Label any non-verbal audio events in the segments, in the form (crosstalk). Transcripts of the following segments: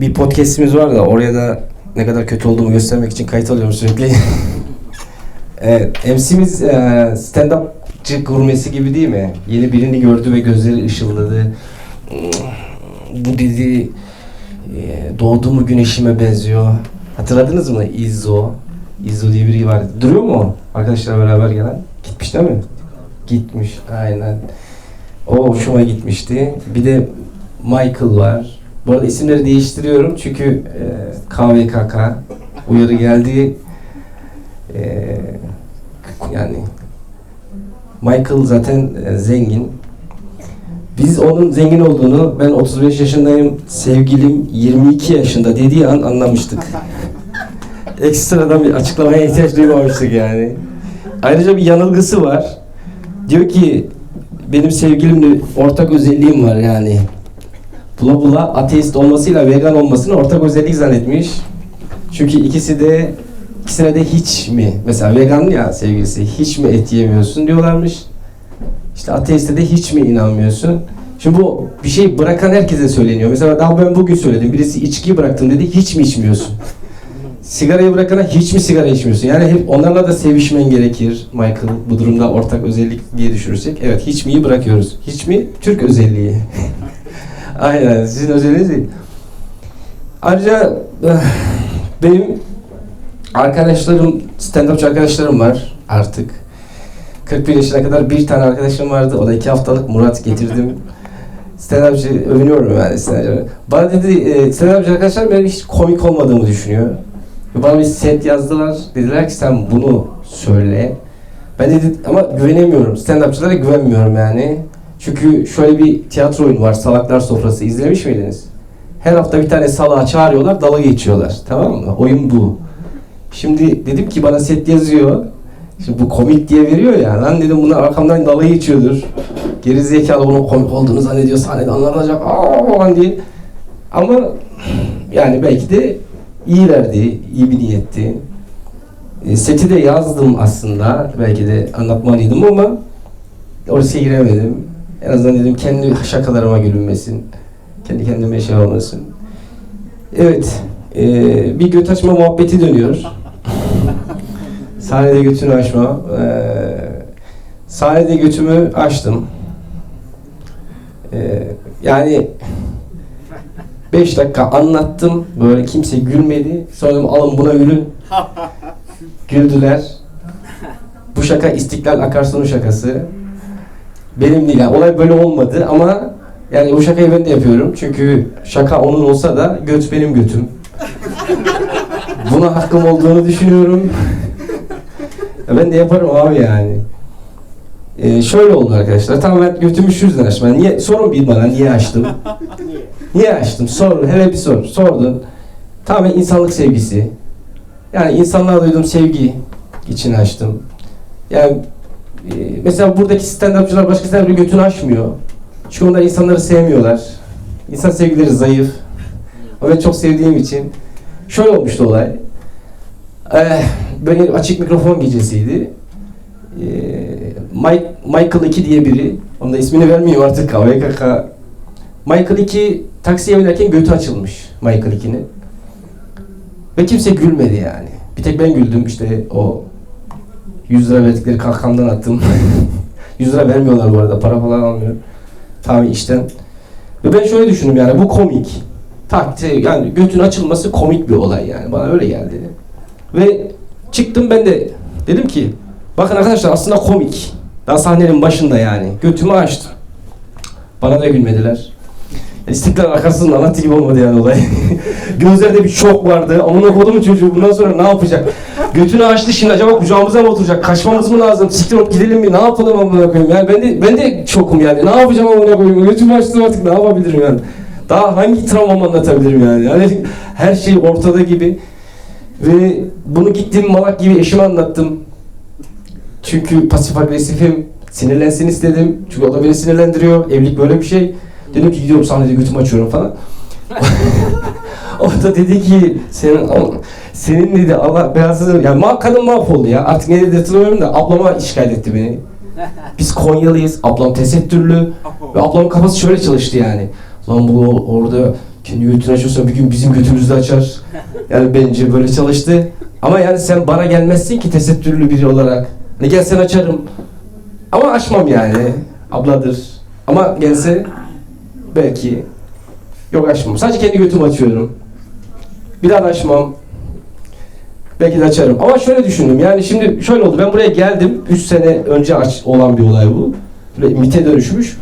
bir podcast'imiz var da oraya da ne kadar kötü olduğumu göstermek için kayıt alıyorum sürekli. (laughs) evet, MC'miz e, stand-upçı gurmesi gibi değil mi? Yeni birini gördü ve gözleri ışıldadı. Bu dedi e, doğduğumu güneşime benziyor. Hatırladınız mı? İzzo. İzzo diye biri var. Duruyor mu? Arkadaşlar beraber gelen. Gitmiş değil mi? Gitmiş. Aynen. O hoşuma gitmişti. Bir de Michael var. Bu arada isimleri değiştiriyorum çünkü e, KVKK uyarı geldi. E, yani Michael zaten e, zengin. Biz onun zengin olduğunu ben 35 yaşındayım, sevgilim 22 yaşında dediği an anlamıştık. (laughs) Ekstradan bir açıklamaya ihtiyaç duymamıştık yani. Ayrıca bir yanılgısı var. Diyor ki benim sevgilimle ortak özelliğim var yani. Bula ateist olmasıyla vegan olmasını ortak özellik zannetmiş. Çünkü ikisi de ikisine de hiç mi? Mesela vegan ya sevgilisi hiç mi et yemiyorsun diyorlarmış. İşte ateiste de hiç mi inanmıyorsun? Şimdi bu bir şey bırakan herkese söyleniyor. Mesela daha ben bugün söyledim. Birisi içkiyi bıraktım dedi. Hiç mi içmiyorsun? Sigarayı bırakana hiç mi sigara içmiyorsun? Yani hep onlarla da sevişmen gerekir Michael. Bu durumda ortak özellik diye düşünürsek. Evet hiç mi'yi bırakıyoruz. Hiç mi? Türk özelliği. (laughs) Aynen sizin özelliğiniz değil. Ayrıca eh, benim arkadaşlarım, stand-upçı arkadaşlarım var artık. 41 yaşına kadar bir tane arkadaşım vardı. O da iki haftalık Murat getirdim. (laughs) Stand-upçı övünüyorum yani stand-upçı. Bana dedi, e, stand-upçı arkadaşlar benim hiç komik olmadığımı düşünüyor. Bana bir set yazdılar. Dediler ki sen bunu söyle. Ben dedi ama güvenemiyorum. Stand-upçılara güvenmiyorum yani. Çünkü şöyle bir tiyatro oyunu var. Salaklar Sofrası. İzlemiş miydiniz? Her hafta bir tane salağa çağırıyorlar, dalga geçiyorlar. Tamam mı? Oyun bu. Şimdi dedim ki bana set yazıyor. Şimdi bu komik diye veriyor ya. Lan dedim bunu arkamdan dalga geçiyordur. Geri zekalı bunun komik olduğunu zannediyor. Sahnede anlatacak. Aa falan diye. Ama yani belki de iyilerdi, iyi bir niyetti. E, seti de yazdım aslında. Belki de anlatmalıydım ama oraya giremedim. En azından dedim kendi şakalarıma gülünmesin. Kendi kendime şey olmasın. Evet. e, bir göt açma muhabbeti dönüyor. (laughs) Sahnede götünü açma. E, sahnede götümü açtım. E, yani 5 dakika anlattım. Böyle kimse gülmedi. Sonra dedim, alın buna gülün. (laughs) Güldüler. Bu şaka İstiklal Akarsu'nun şakası. Benim değil yani. Olay böyle olmadı ama yani bu şakayı ben de yapıyorum. Çünkü şaka onun olsa da göt benim götüm. Buna hakkım olduğunu düşünüyorum. Ben de yaparım abi yani. Ee, şöyle oldu arkadaşlar. Tamam ben götümü şu yüzden açtım. Yani niye, sorun bir bana niye açtım? Niye açtım? Sor, hele bir sor. Sordun. Tamamen insanlık sevgisi. Yani insanlığa duyduğum sevgi için açtım. Yani e, mesela buradaki stand-upçılar başka stand götünü açmıyor. Çünkü onlar insanları sevmiyorlar. İnsan sevgileri zayıf. Ama ben çok sevdiğim için. Şöyle olmuştu olay. Ee, böyle açık mikrofon gecesiydi. Ee, Mike, Michael 2 diye biri. Onun da ismini vermeyeyim artık. KVKK. Michael 2 taksiye binerken götü açılmış Michael 2'nin. Ve kimse gülmedi yani. Bir tek ben güldüm işte o 100 lira verdikleri kalkamdan attım. (laughs) 100 lira vermiyorlar bu arada para falan almıyor. Tabii işten. Ve ben şöyle düşündüm yani bu komik. Takti yani götün açılması komik bir olay yani bana öyle geldi. Ve çıktım ben de dedim ki bakın arkadaşlar aslında komik. Daha sahnenin başında yani. Götümü açtım. Bana da gülmediler. İstiklal arkasının anlattığı gibi olmadı yani olay. (laughs) Gözlerde bir şok vardı. Amına kodumu çocuğu bundan sonra ne yapacak? Götünü açtı şimdi acaba kucağımıza mı oturacak? Kaçmamız mı lazım? Siktir olup gidelim mi? Ne yapalım amına koyayım? Yani ben de ben de şokum yani. Ne yapacağım amına koyayım? Götümü açtım artık ne yapabilirim yani? Daha hangi travmamı anlatabilirim yani? Yani (laughs) her şey ortada gibi. Ve bunu gittim malak gibi eşime anlattım. Çünkü pasif agresifim. Sinirlensin istedim. Çünkü o da beni sinirlendiriyor. Evlilik böyle bir şey. Dedim ki gidiyorum sahnede götümü açıyorum falan. (laughs) o da dedi ki senin senin dedi Allah belasını yani ma kadın mahvoldu ya. Artık ne dedi hatırlamıyorum da ablama şikayet etti beni. (laughs) Biz Konyalıyız. Ablam tesettürlü. Ve ablamın kafası şöyle çalıştı yani. Lan bu orada kendi götünü açıyorsa bir gün bizim götümüzü de açar. (laughs) Yani bence böyle çalıştı. Ama yani sen bana gelmezsin ki tesettürlü biri olarak. Ne gelsen açarım. Ama açmam yani. Abladır. Ama gelse belki yok açmam. Sadece kendi götümü açıyorum. Bir daha da açmam. Belki de açarım. Ama şöyle düşündüm. Yani şimdi şöyle oldu. Ben buraya geldim. 3 sene önce aç olan bir olay bu. Böyle MIT'e dönüşmüş.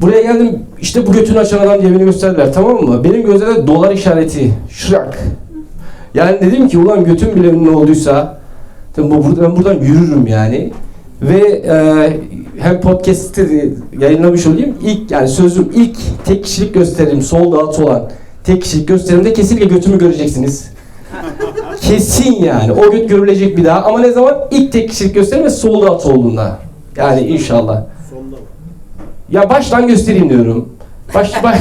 Buraya geldim. işte bu götünü açan adam diye beni gösterdiler. Tamam mı? Benim gözümde dolar işareti. Şırak. Yani dedim ki ulan götüm bile ne olduysa ben buradan yürürüm yani. Ve e, hem podcast'te yayınlamış olayım. İlk yani sözüm ilk tek kişilik gösterim sold out olan tek kişilik gösterimde kesinlikle götümü göreceksiniz. (laughs) Kesin yani. O göt görülecek bir daha. Ama ne zaman? İlk tek kişilik gösterim ve sold out olduğunda. Yani inşallah. Ya baştan göstereyim diyorum. Baş, baş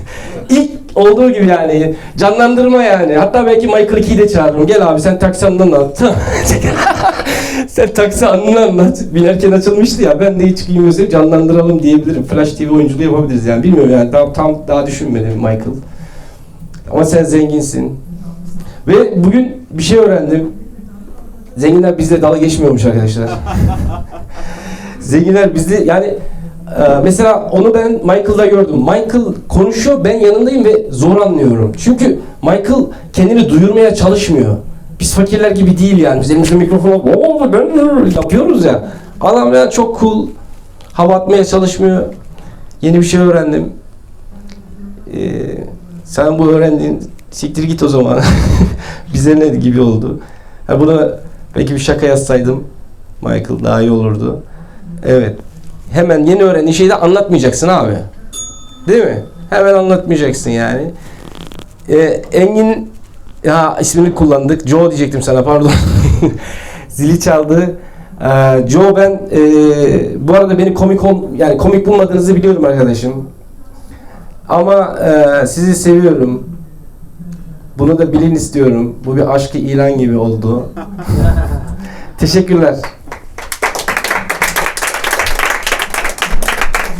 (laughs) ilk olduğu gibi yani. Canlandırma yani. Hatta belki Michael Key'i de çağırırım. Gel abi sen taksi anını anlat. (laughs) (laughs) sen taksi anını anlat. Binerken açılmıştı ya. Ben de hiç göstereyim canlandıralım diyebilirim. Flash TV oyunculuğu yapabiliriz yani. Bilmiyorum yani. Tam, tam daha düşünmedim Michael. Ama sen zenginsin. Ve bugün bir şey öğrendim. Zenginler bizle dalga geçmiyormuş arkadaşlar. (laughs) Zenginler bizde yani e, mesela onu ben Michael'da gördüm. Michael konuşuyor ben yanındayım ve zor anlıyorum. Çünkü Michael kendini duyurmaya çalışmıyor. Biz fakirler gibi değil yani. Biz elimizde mikrofon "Oo, ben yapıyoruz ya. Adam ya çok cool. Hava atmaya çalışmıyor. Yeni bir şey öğrendim. Ee, sen bu öğrendiğin siktir git o zaman. (laughs) Bize ne gibi oldu. Ha buna belki bir şaka yazsaydım Michael daha iyi olurdu. Evet. Hemen yeni öğrendiğin şeyi de anlatmayacaksın abi. Değil mi? Hemen anlatmayacaksın yani. Ee, Engin ya ismini kullandık. Joe diyecektim sana pardon. (laughs) Zili çaldı. Ee, Joe ben e, bu arada beni komik ol yani komik bulmadığınızı biliyorum arkadaşım. Ama e, sizi seviyorum. Bunu da bilin istiyorum. Bu bir aşkı ilan gibi oldu. (laughs) Teşekkürler.